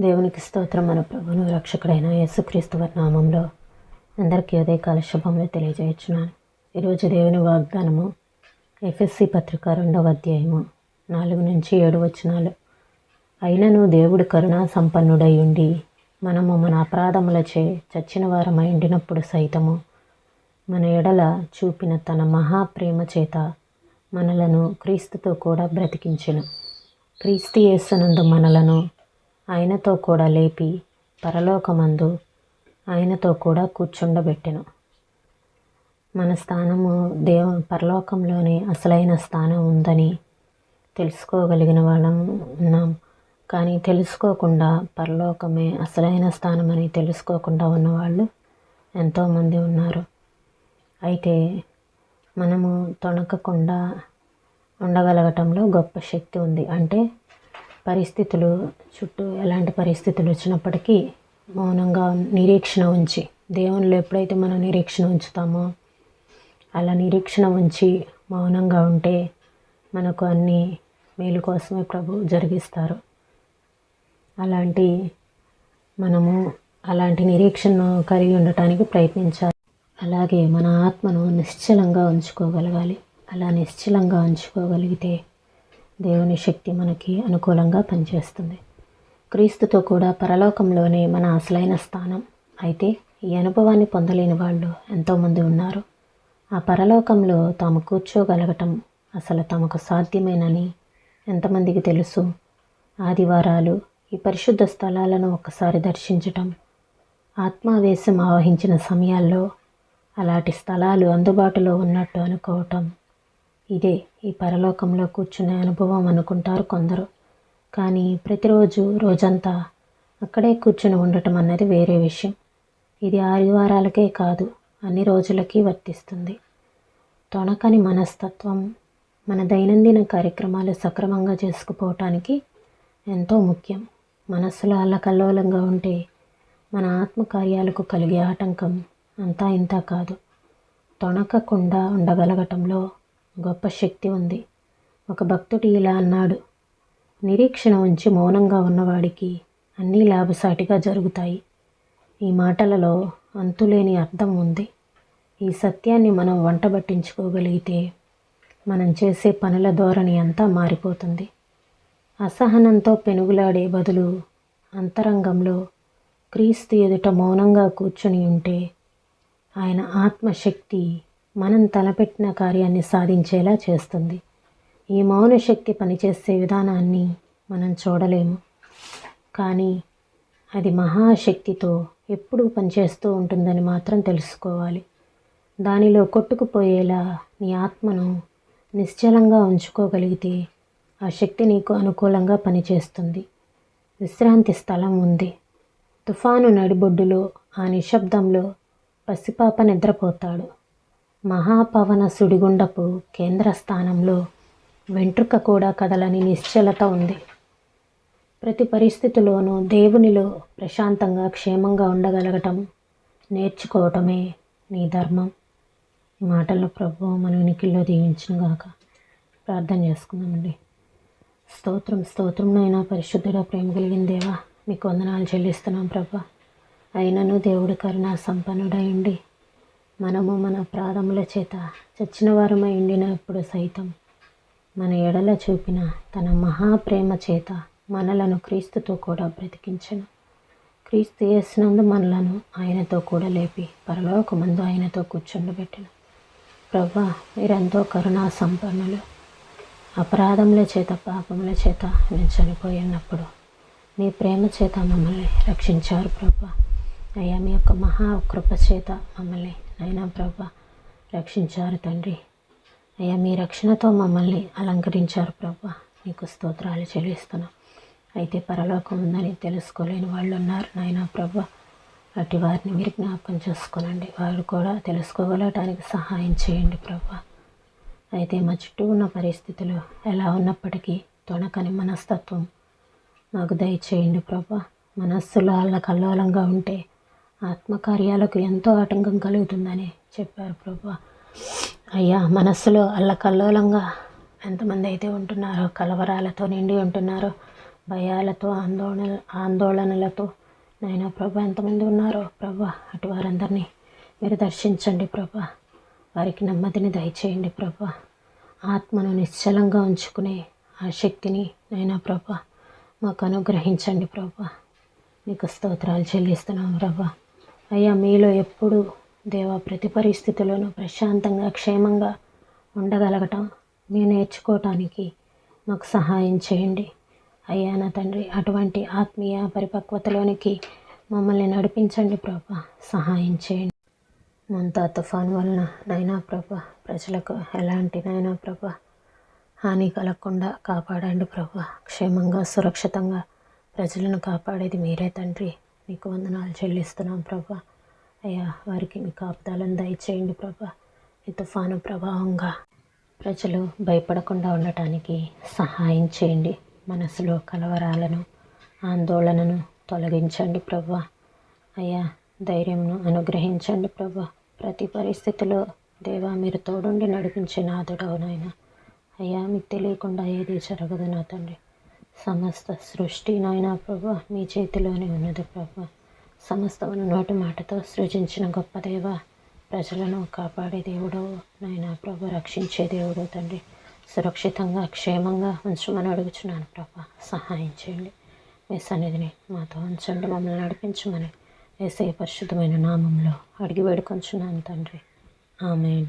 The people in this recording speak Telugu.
దేవునికి స్తోత్రం మన ప్రభును రక్షకుడైన యేసుక్రీస్తు నామంలో అందరికీ ఉదయకాల శుభములు తెలియజేయచ్చున్నాను ఈరోజు దేవుని వాగ్దానము ఎఫ్ఎస్సి పత్రిక రెండవ అధ్యాయము నాలుగు నుంచి ఏడు వచనాలు. అయినను దేవుడు కరుణా సంపన్నుడై ఉండి మనము మన అపరాధములచే చచ్చిన వారమై ఉండినప్పుడు సైతము మన ఎడల చూపిన తన మహాప్రేమ చేత మనలను క్రీస్తుతో కూడా బ్రతికించెను. క్రీస్తు యేసునందు మనలను ఆయనతో కూడా లేపి పరలోకమందు ఆయనతో కూడా కూర్చుండబెట్టెను. మన స్థానము దేవ పరలోకంలోనే అసలైన స్థానం ఉందని తెలుసుకోగలిగిన వాళ్ళం ఉన్నాం. కానీ తెలుసుకోకుండా పరలోకమే అసలైన స్థానం అని తెలుసుకోకుండా ఉన్నవాళ్ళు ఎంతోమంది ఉన్నారు. అయితే మనము తొణకకుండా ఉండగలగటంలో గొప్ప శక్తి ఉంది. అంటే పరిస్థితులు చుట్టూ ఎలాంటి పరిస్థితులు వచ్చినప్పటికీ మౌనంగా నిరీక్షణ ఉంచి దేవునిలో ఎప్పుడైతే మనం నిరీక్షణ ఉంచుతామో అలా నిరీక్షణ ఉంచి మౌనంగా ఉంటే మనకు అన్ని మేలు కోసమే ప్రభు జరిగిస్తారు. అలాంటి మనము అలాంటి నిరీక్షణను కలిగి ఉండటానికి ప్రయత్నించాలి. అలాగే మన ఆత్మను నిశ్చలంగా ఉంచుకోగలగాలి. అలా నిశ్చలంగా ఉంచుకోగలిగితే దేవుని శక్తి మనకి అనుకూలంగా పనిచేస్తుంది. క్రీస్తుతో కూడా పరలోకంలోనే మన అసలైన స్థానం. అయితే ఈ అనుభవాన్ని పొందలేని వాళ్ళు ఎంతోమంది ఉన్నారు. ఆ పరలోకంలో తాము కూర్చోగలగటం అసలు తమకు సాధ్యమేనని ఎంతమందికి తెలుసు? ఆదివారాలు ఈ పరిశుద్ధ స్థలాలను ఒక్కసారి దర్శించటం ఆత్మావేశం ఆవహించిన సమయాల్లో అలాంటి స్థలాలు అందుబాటులో ఉన్నట్టు అనుకోవటం ఇదే ఈ పరలోకంలో కూర్చునే అనుభవం అనుకుంటారు కొందరు. కానీ ప్రతిరోజు రోజంతా అక్కడే కూర్చుని ఉండటం అన్నది వేరే విషయం. ఇది ఆదివారాలకే కాదు అన్ని రోజులకి వర్తిస్తుంది. తొణకని మనస్తత్వం మన దైనందిన కార్యక్రమాలు సక్రమంగా చేసుకుపోవటానికి ఎంతో ముఖ్యం. మనస్సులో అల్లకల్లోలంగా ఉంటే మన ఆత్మకార్యాలకు కలిగే ఆటంకం అంతా ఇంత కాదు. తొణకకుండా ఉండగలగటంలో గొప్ప శక్తి ఉంది. ఒక భక్తుడు ఇలా అన్నాడు. నిరీక్షణ ఉంచి మౌనంగా ఉన్నవాడికి అన్నీ లాభసాటిగా జరుగుతాయి. ఈ మాటలలో అంతులేని అర్థం ఉంది. ఈ సత్యాన్ని మనం వంటబట్టించుకోగలిగితే మనం చేసే పనుల ధోరణి అంతా మారిపోతుంది. అసహనంతో పెనుగులాడే బదులు అంతరంగంలో క్రీస్తు ఎదుట మౌనంగా కూర్చుని ఉంటే ఆయన ఆత్మశక్తి మనం తలపెట్టిన కార్యాన్ని సాధించేలా చేస్తుంది. ఈ మౌన శక్తి పనిచేసే విధానాన్ని మనం చూడలేము. కానీ అది మహాశక్తితో ఎప్పుడూ పనిచేస్తూ ఉంటుందని మాత్రం తెలుసుకోవాలి. దానిలో కొట్టుకుపోయేలా నీ ఆత్మను నిశ్చలంగా ఉంచుకోగలిగితే ఆ శక్తి నీకు అనుకూలంగా పనిచేస్తుంది. విశ్రాంతి స్థలం ఉంది. తుఫాను నడిబొడ్డులో ఆ నిశ్శబ్దంలో పసిపాప నిద్రపోతాడు. మహాపవన సుడిగుండపు కేంద్ర స్థానంలో వెంట్రుక కూడా కదలని నిశ్చలత ఉంది. ప్రతి పరిస్థితిలోనూ దేవునిలో ప్రశాంతంగా క్షేమంగా ఉండగలగటం నేర్చుకోవటమే నీ ధర్మం. ఈ మాటల్లో ప్రభు మన ఉనికిలో దీవించుగాక ప్రార్థన చేసుకుందామండి. స్తోత్రం స్తోత్రంనైనా పరిశుద్ధుడా ప్రేమ కలిగిన దేవా మీకు వందనాలు చెల్లిస్తున్నాం ప్రభా. అయినను దేవుడి కరుణ సంపన్నుడయండి మనము మన ప్రాధముల చేత చచ్చిన వారమై ఉండినప్పుడు సైతం మన ఎడల చూపిన తన మహాప్రేమ చేత మనలను క్రీస్తుతో కూడా బ్రతికించను. క్రీస్తు చేసినందు మనలను ఆయనతో కూడా లేపి పరలోకమందు ఆయనతో కూర్చుండబెట్టను. ప్రభా మీరెంతో కరుణా సంపన్నులు అపరాధముల చేత పాపముల చేత మేము చనిపోయినప్పుడు మీ ప్రేమ చేత మమ్మల్ని రక్షించారు ప్రభా అయ్యా మీ యొక్క మహా కృప చేత మమ్మల్ని నైనా ప్రభ రక్షించారు తండ్రి. అయ్యా మీ రక్షణతో మమ్మల్ని అలంకరించారు ప్రభా. నీకు స్తోత్రాలు చెల్లిస్తున్నాం. అయితే పరలోకం ఉందని తెలుసుకోలేని వాళ్ళు ఉన్నారు నాయనా ప్రభ. అటు వారిని మీరు జ్ఞాపకం చేసుకోనండి. వారు కూడా తెలుసుకోగలటానికి సహాయం చేయండి ప్రభా. అయితే మా చుట్టూ ఉన్న పరిస్థితులు ఎలా ఉన్నప్పటికీ తొణకని మనస్తత్వం మాకు దయచేయండి ప్రభ. మనస్సులో అల్లకల్లోలంగా ఉంటే ఆత్మకార్యాలకు ఎంతో ఆటంకం కలుగుతుందని చెప్పారు ప్రభా. అయ్యా మనస్సులో అల్లకల్లోలంగా ఎంతమంది అయితే ఉంటున్నారో కలవరాలతో నిండి ఉంటున్నారో భయాలతో ఆందోళన ఆందోళనలతో నైనా ప్రభా ఎంతమంది ఉన్నారో ప్రభా అటు వారందరినీ మీరు దర్శించండి ప్రభా. వారికి నెమ్మదిని దయచేయండి ప్రభా. ఆత్మను నిశ్చలంగా ఉంచుకునే ఆ శక్తిని నైనా ప్రభా మాకు అనుగ్రహించండి ప్రభా. నీకు స్తోత్రాలు చెల్లిస్తున్నాం ప్రభా. అయ్యా మీలో ఎప్పుడు దేవా ప్రతి పరిస్థితిలోనూ ప్రశాంతంగా క్షేమంగా ఉండగలగటం మేము నేర్చుకోవటానికి మాకు సహాయం చేయండి. అయ్యా నా తండ్రి అటువంటి ఆత్మీయ పరిపక్వతలోనికి మమ్మల్ని నడిపించండి ప్రభా. సహాయం చేయండి. ముంతా తుఫాన్ వలన నైనా ప్రభా ప్రజలకు ఎలాంటి నైనా ప్రభా హాని కలగకుండా కాపాడండి ప్రభా. క్షేమంగా సురక్షితంగా ప్రజలను కాపాడేది మీరే తండ్రి. మీకు వందనాలు చెల్లిస్తున్నాం ప్రభా. అయ్యా వారికి మీ కాపుదాలను దయచేయండి ప్రభా. ఈ తుఫాను ప్రభావంగా ప్రజలు భయపడకుండా ఉండటానికి సహాయం చేయండి. మనసులో కలవరాలను ఆందోళనను తొలగించండి ప్రభా. అయ్యా ధైర్యంను అనుగ్రహించండి ప్రభా. ప్రతి పరిస్థితిలో దేవా మీరు తోడుండి నడిపించే నాదుడవునైనా నాయన. అయ్యా మీకు తెలియకుండా ఏది జరగదు నా తండ్రి. సమస్త సృష్టి నాయన ప్రభు మీ చేతిలోనే ఉన్నది ప్రభా. సమస్తమును నోటి మాటతో సృజించిన గొప్ప దేవ ప్రజలను కాపాడే దేవుడు నాయన ప్రభు రక్షించే దేవుడు తండ్రి. సురక్షితంగా క్షేమంగా ఉంచమని అడుగుచున్నాను ప్రభ. సహాయం చేయండి. మీ సన్నిధిని మాతో ఉంచండి మమ్మల్ని నడిపించమని. వేసే పరిశుద్ధమైన నామంలో అడిగి వేడుకొంచున్నాను తండ్రి. ఆమె